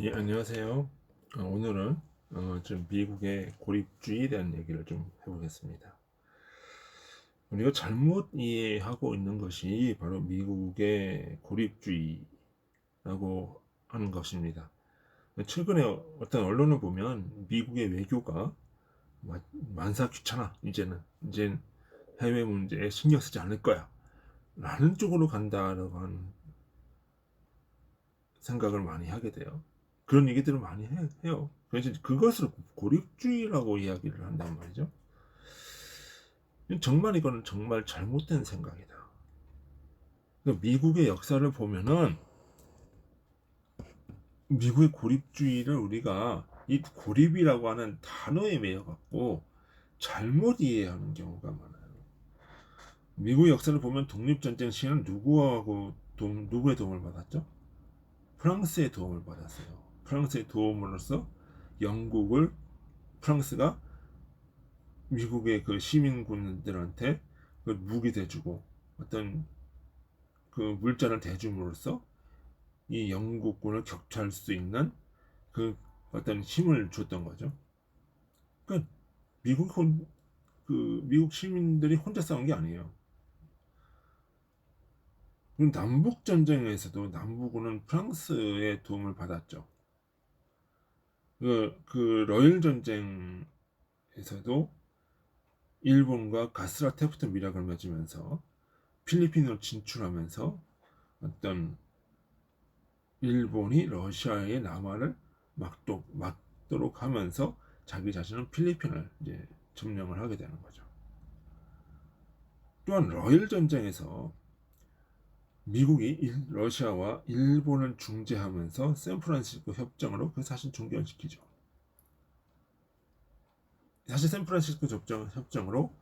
예, 안녕하세요. 어, 오늘은 어, 좀 미국의 고립주의에 대한 얘기를 좀 해보겠습니다. 우리가 잘못 이해하고 있는 것이 바로 미국의 고립주의라고 하는 것입니다. 최근에 어떤 언론을 보면 미국의 외교가 마- 만사 귀찮아 이제는 이젠 해외 문제에 신경 쓰지 않을 거야 라는 쪽으로 간다라고 하는 생각을 많이 하게 돼요. 그런 얘기들을 많이 해, 요 그래서 그것을 고립주의라고 이야기를 한단 말이죠. 정말 이거는 정말 잘못된 생각이다. 그러니까 미국의 역사를 보면은 미국의 고립주의를 우리가 이 고립이라고 하는 단어에 매여 갖고 잘못 이해하는 경우가 많아요. 미국 역사를 보면 독립전쟁 시에는 누구하고 도, 누구의 도움을 받았죠? 프랑스의 도움을 받았어요. 프랑스의 도움으로써 영국을 프랑스가 미국의 그 시민군들한테 그 무기 대주고 어떤 그 물자를 대줌으로써 이 영국군을 격추할 수 있는 그 어떤 힘을 줬던 거죠. 그러니까 미국 혼, 그 미국 시민들이 혼자 싸운 게 아니에요. 그리고 남북 전쟁에서도 남부군은 프랑스의 도움을 받았죠. 그, 그 러일 전쟁에서도 일본과 가스라 테프트 미락을 맺으면서 필리핀으로 진출하면서 어떤 일본이 러시아의 남하를 막도, 막도록 하면서 자기 자신은 필리핀을 이제 점령을 하게 되는 거죠. 또한 러일 전쟁에서 미국이 일, 러시아와 일본을 중재하면서 샌프란시스코 협정으로 그 사실 종결시키죠. 사실 샌프란시스코 협정, 협정으로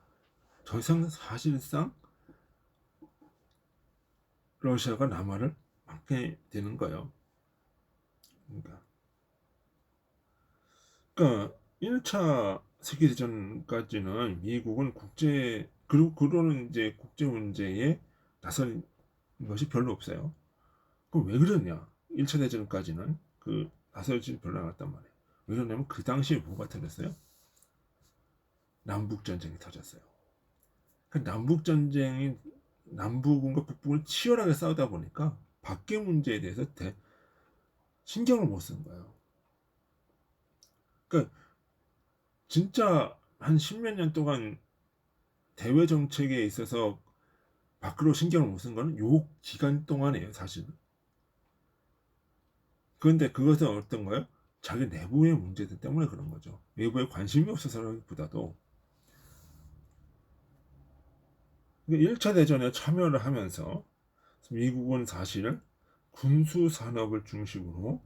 더 이상 사실상 러시아가 남하를 막게 되는 거예요. 그러니까, 그러니까 1차 세계대전까지는 미국은 국제 그리고 그로는 이제 국제 문제에 나설 것이 별로 없어요. 그럼 왜 그러냐? 1차 대전까지는 그 나설지 별로 않았단 말이에요. 왜 그러냐면 그 당시에 뭐가 터졌어요? 남북 전쟁이 터졌어요. 그 남북 전쟁이 남북과 북북을 치열하게 싸우다 보니까 밖의 문제에 대해서 대, 신경을 못 쓴 거예요. 그러니까 진짜 한 십몇 년 동안 대외 정책에 있어서 밖으로 신경을 못 쓴 거는 요 기간 동안이에요, 사실은. 그런데 그것은 어떤 거예요? 자기 내부의 문제들 때문에 그런 거죠. 외부에 관심이 없어서라기보다도 1차 대전에 참여를 하면서 미국은 사실 군수 산업을 중심으로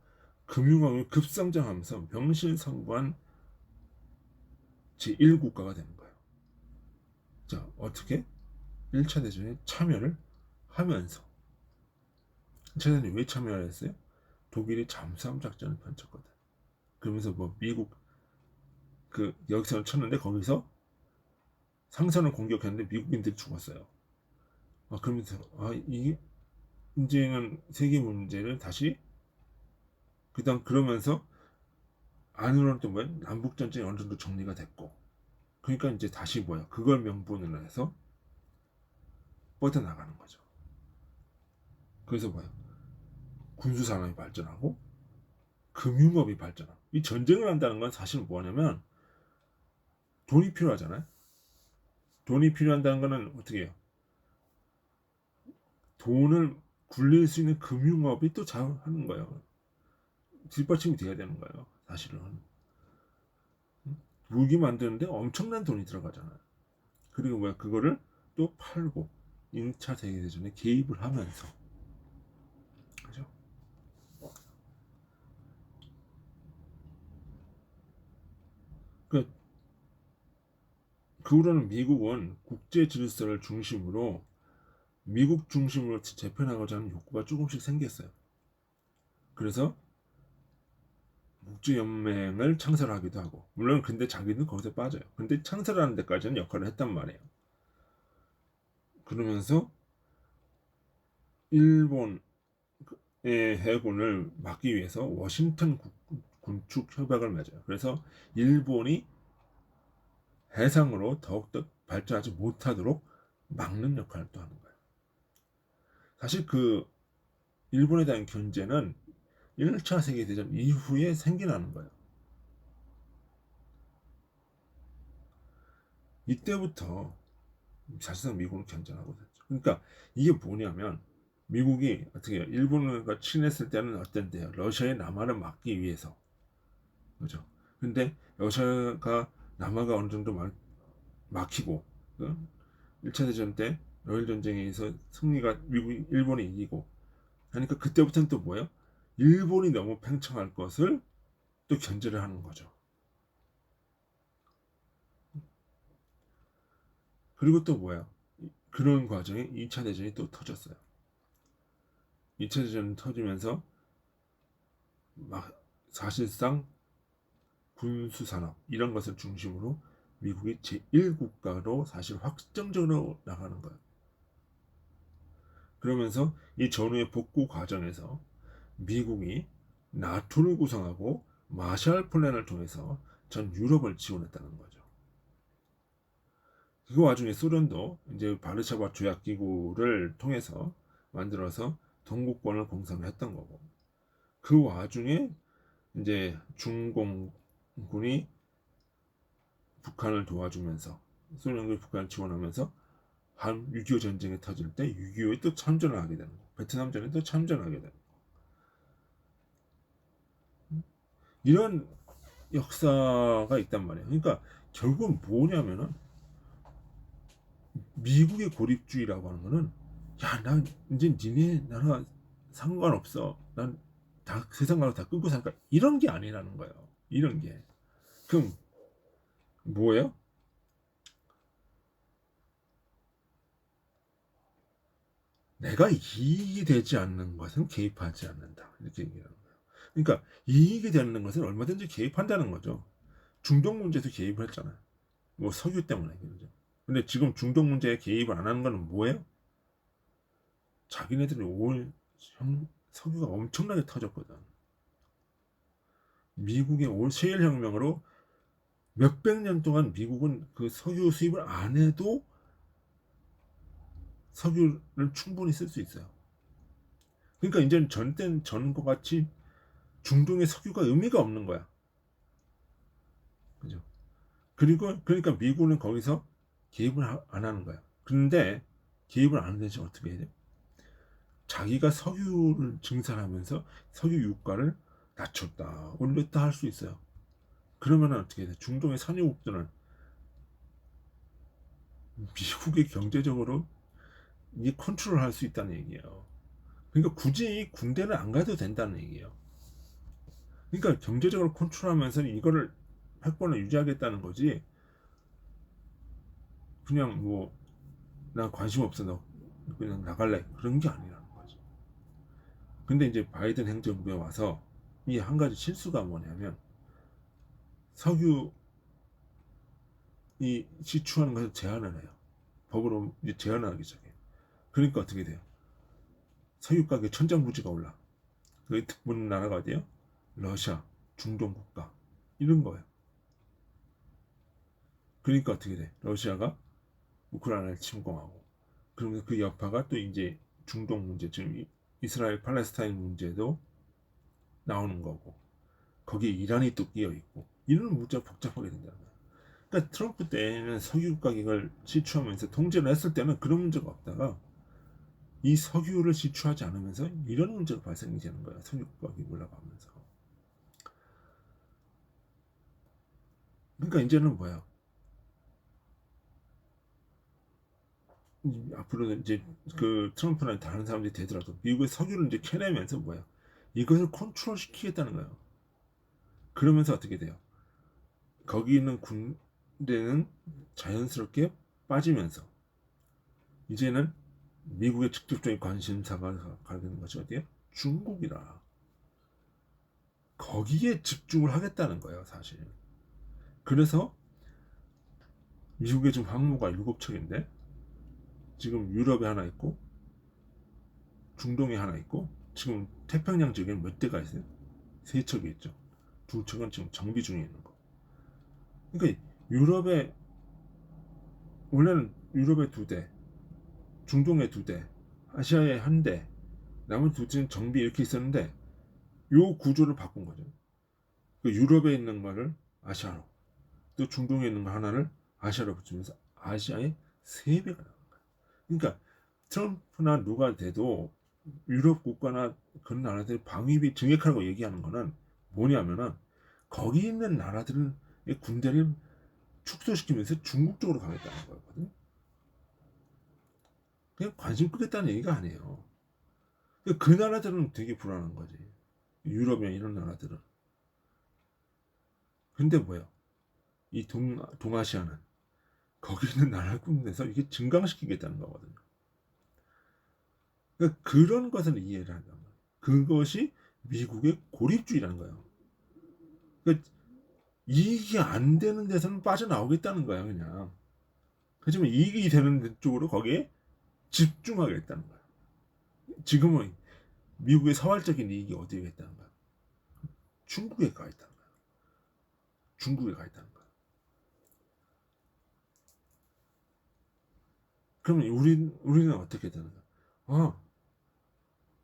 금융업이 급성장하면서 명실상부한 제1국가가 되는 거예요. 자, 어떻게? 1차 대전에 참여를 하면서 1차 대전에 왜 참여를 했어요? 독일이 잠수함 작전을 펼쳤거든. 그러면서 뭐 미국 그 여기서는 쳤는데 거기서 상선을 공격했는데 미국인들이 죽었어요. 아, 그러면서 아 이게 이제는 세계 문제를 다시 그다음 그러면서 안으로는 또 뭐야 남북 전쟁이 어느 정도 정리가 됐고 그러니까 이제 다시 뭐야 그걸 명분으로 해서 뻗어나가는 거죠. 그래서 뭐야 군수 산업이 발전하고 금융업이 발전하고 이 전쟁을 한다는 건 사실 뭐냐면 돈이 필요하잖아요. 돈이 필요한다는 거는 어떻게 해요? 돈을 굴릴 수 있는 금융업이 또 잘 하는 거예요. 뒷받침이 돼야 되는 거예요. 사실은. 무기 만드는데 엄청난 돈이 들어가잖아요. 그리고 뭐야, 그거를 또 팔고, 1차 세계대전에 개입을 하면서. 그죠? 그, 그 후로는 미국은 국제 질서를 중심으로 미국 중심으로 재편하고자 하는 욕구가 조금씩 생겼어요. 그래서 국제연맹을 창설하기도 하고 물론 근데 자기는 거기서 빠져요. 근데 창설하는 데까지는 역할을 했단 말이에요. 그러면서 일본 해군을 막기 위해서 워싱턴 군- 군축 협약을 맺어요. 그래서 일본이 해상으로 더욱더 발전하지 못하도록 막는 역할을 또 하는 거예요. 사실 그 일본에 대한 견제는 1차 세계대전 이후에 생겨나는 거예요. 이때부터 사실상 미국을 견제하고 있었죠. 그러니까 이게 뭐냐면 미국이 어떻게 해요? 일본과 친했을 때는 어땠대요? 러시아의 남하를 막기 위해서. 그죠? 근데 러시아가 남하가 어느 정도 막, 막히고, 그 1차 대전 때 러일 전쟁에서 승리가 미국, 일본이 이기고, 하니까 그때부터는 또 뭐예요? 일본이 너무 팽창할 것을 또 견제를 하는 거죠. 그리고 또 뭐야? 그런 과정에 2차 대전이 또 터졌어요. 2차 대전이 터지면서 막 사실상 군수 산업 이런 것을 중심으로 미국이 제1국가로 사실 확정적으로 나가는 거예요. 그러면서 이 전후의 복구 과정에서 미국이 나토를 구성하고 마샬 플랜을 통해서 전 유럽을 지원했다는 거죠. 그 와중에 소련도 이제 바르샤바 조약 기구를 통해서 만들어서 동구권을 공산했던 거고 그 와중에 이제 중공군이 북한을 도와주면서 소련이 북한을 지원하면서 한 6.25 전쟁이 터질 때 6.25에 또 참전을 하게 되는 거 베트남전에 또 참전하게 되는 거 이런 역사가 있단 말이에요. 그러니까 결국은 뭐냐면은 미국의 고립주의라고 하는 거는 야, 난 이제 니네 나라 상관없어. 난 다 세상 가로 다 끊고 살까. 이런 게 아니라는 거예요. 이런 게. 그럼 뭐예요? 내가 이익이 되지 않는 것은 개입하지 않는다. 이렇게 얘기하는 거예요. 그러니까 이익이 되는 것은 얼마든지 개입한다는 거죠. 중동 문제도 개입을 했잖아요. 뭐 석유 때문에 그러죠. 근데 지금 중동 문제에 개입을 안 하는 거는 뭐예요? 자기네들이 올 형, 석유가 엄청나게 터졌거든. 미국의 올 세일 혁명으로 몇백 년 동안 미국은 그 석유 수입을 안 해도 석유를 충분히 쓸 수 있어요. 그러니까 이제는 전땐 전과 같이 중동의 석유가 의미가 없는 거야. 그죠? 그리고 그러니까 미국은 거기서 개입을 하- 안 하는 거야. 그런데 개입을 안 하는 대신 어떻게 해야 돼? 자기가 석유를 증산하면서 석유 유가를 낮췄다, 올렸다 할 수 있어요. 그러면 어떻게 돼? 중동의 산유국들은 미국의 경제적으로 이 컨트롤 할 수 있다는 얘기예요. 그러니까 굳이 군대는 안 가도 된다는 얘기예요. 그러니까 경제적으로 컨트롤하면서 이거를 패권을 유지하겠다는 거지. 그냥 뭐 나 관심 없어 너 그냥 나갈래 그런 게 아니라는 거지. 근데 이제 바이든 행정부에 와서 이 한 가지 실수가 뭐냐면 석유 이 시추하는 것을 제한을 해요. 법으로 이제 제한을 하기 시작해요. 그러니까 어떻게 돼요? 석유 가격 천장부지가 올라. 그 특분 나라가 어디요? 러시아, 중동 국가 이런 거예요. 그러니까 어떻게 돼? 러시아가 우크라이나를 침공하고 그러면서 그 여파가 또 이제 중동 문제 이- 이스라엘 팔레스타인 문제도 나오는 거고 거기에 이란이 또 끼어 있고 이런 문제가 복잡하게 된다는. 그러니까 트럼프 때는 석유 가격을 시추하면서 통제를 했을 때는 그런 문제가 없다가 이 석유를 시추하지 않으면서 이런 문제가 발생이 되는 거예요. 석유 가격이 올라가면서. 그러니까 이제는 뭐야? 이- 앞으로는 이제 그 트럼프나 다른 사람들이 되더라도 미국의 석유를 이제 캐내면서 뭐야? 이것을 컨트롤 시키겠다는 거예요. 그러면서 어떻게 돼요? 거기 있는 군대는 자연스럽게 빠지면서 이제는 미국의 직접적인 관심사가 가- 가는 것이 어디에? 중국이라. 거기에 집중을 하겠다는 거예요, 사실. 그래서 미국의 지금 항모가 일곱 척인데 지금 유럽에 하나 있고 중동에 하나 있고 지금 태평양 지역에는 몇 대가 있어요? 세 척이 있죠. 두 척은 지금 정비 중에 있는 거. 그러니까 유럽에 원래는 유럽에 두 대, 중동에 두 대, 아시아에 한 대, 남은 두 대는 정비 이렇게 있었는데 요 구조를 바꾼 거죠. 그 유럽에 있는 거를 아시아로, 또 중동에 있는 거 하나를 아시아로 붙이면서 아시아의 세 배가 거예요. 그러니까 트럼프나 누가 돼도 유럽 국가나 그런 나라들이 방위비 증액하라고 얘기하는 거는 뭐냐면은 거기 있는 나라들은 이 군대를 축소시키면서 중국 쪽으로 가겠다는 거거든요. 그냥 관심 끄겠다는 얘기가 아니에요. 그 나라들은 되게 불안한 거지. 유럽이나 이런 나라들은. 근데 뭐야? 이 동, 동아시아는 거기 있는 나라 군대에서 이게 증강시키겠다는 거거든요. 그러니까 그런 것을 이해를 한단 말이에요. 그것이 미국의 고립주의라는 거예요. 그러니까 이익이 안 되는 데서는 빠져나오겠다는 거야, 그냥. 하지만 이익이 되는 쪽으로 거기에 집중하겠다는 거야. 지금은 미국의 사활적인 이익이 어디에 있다는 거야? 중국에 가 있다는 거야. 중국에 가 있다는 거야. 그러면 우리, 우리는 어떻게 되는 거야? 아,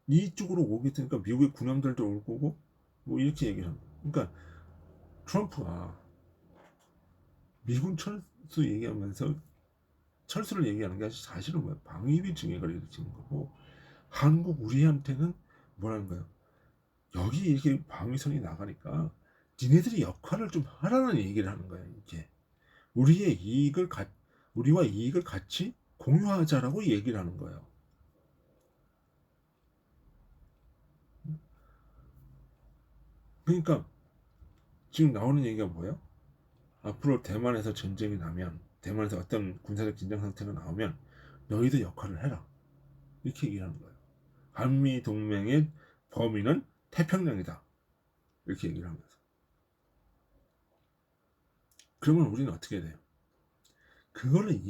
이쪽으로 오게 되니까 미국의 군함들도 올 거고, 뭐 이렇게 얘기를 하는 거야. 그러니까 트럼프가 미군 철수 얘기하면서 철수를 얘기하는 게 사실은 뭐야? 방위비 증액을 일으키는 거고 한국 우리한테는 뭐라는 거예요? 여기 이렇게 방위선이 나가니까 니네들이 역할을 좀 하라는 얘기를 하는 거예요. 이게 우리의 이익을 가, 우리와 이익을 같이 공유하자라고 얘기를 하는 거예요. 그러니까 지금 나오는 얘기가 뭐예요? 앞으로 대만에서 전쟁이 나면 대만에서 어떤 군사적 긴장 상태가 나오면 너희도 역할을 해라 이렇게 얘기를 하는 거예요. 한미 동맹의 범위는 태평양이다 이렇게 얘기를 하면서 그러면 우리는 어떻게 돼요? 그거를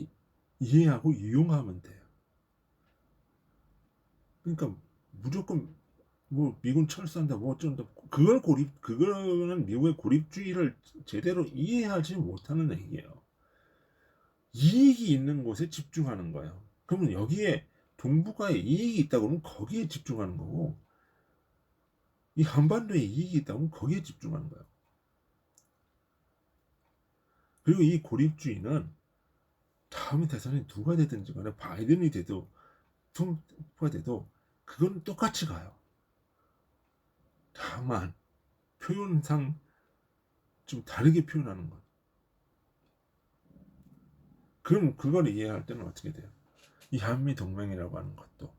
이, 이해하고 이용하면 돼요. 그러니까 무조건 뭐 미군 철수한다 뭐 어쩐다 그걸 고립 그거는 미국의 고립주의를 제대로 이해하지 못하는 얘기예요. 이익이 있는 곳에 집중하는 거예요. 그러면 여기에 동북아에 이익이 있다고 그러면 거기에 집중하는 거고 이 한반도에 이익이 있다고 하면 거기에 집중하는 거예요. 그리고 이 고립주의는 다음에 대선이 누가 되든지 간에 바이든이 돼도 트럼프가 돼도 그건 똑같이 가요. 다만 표현상 좀 다르게 표현하는 것. 그럼 그걸 이해할 때는 어떻게 돼요? 이 한미 동맹이라고 하는 것도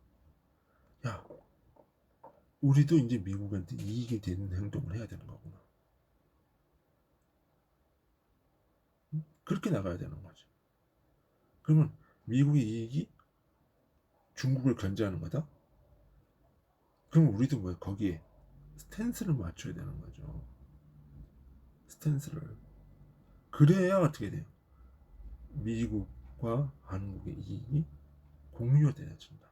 야 우리도 이제 미국한테 이익이 되는 행동을 해야 되는 거구나. 그렇게 나가야 되는 거죠. 그러면 미국의 이익이 중국을 견제하는 거다? 그럼 우리도 뭐 거기에 스탠스를 맞춰야 되는 거죠. 스탠스를. 그래야 어떻게 돼요? 미국과 한국의 이익이 공유되어진다.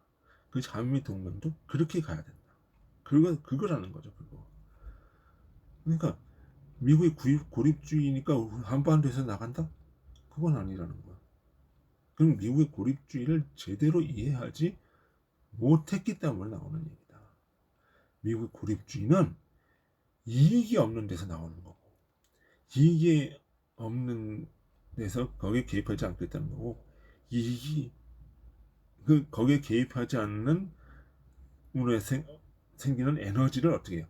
그 한미 동맹도 그렇게 가야 된다. 그거 그거라는 거죠. 그거. 그러니까 미국이 구입, 고립주의니까 한반도에서 나간다? 그건 아니라는 거야. 그럼 미국의 고립주의를 제대로 이해하지 못했기 때문에 나오는 얘기. 미국 고립주의는 이익이 없는 데서 나오는 거고 이익이 없는 데서 거기에 개입하지 않겠다는 거고 이익이 그 거기에 개입하지 않는 운에 생, 생기는 에너지를 어떻게 해요?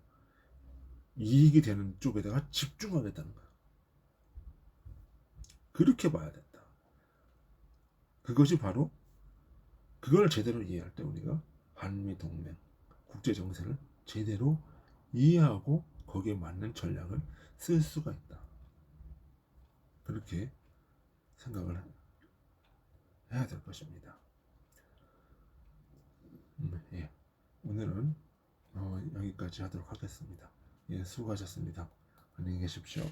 이익이 되는 쪽에다가 집중하겠다는 거야. 그렇게 봐야 된다. 그것이 바로 그걸 제대로 이해할 때 우리가 한미 동맹 국제 정세를 제대로 이해하고 거기에 맞는 전략을 쓸 수가 있다. 그렇게 생각을 해야 될 것입니다. 음, 예. 오늘은 어, 여기까지 하도록 하겠습니다. 예, 수고하셨습니다. 안녕히 계십시오.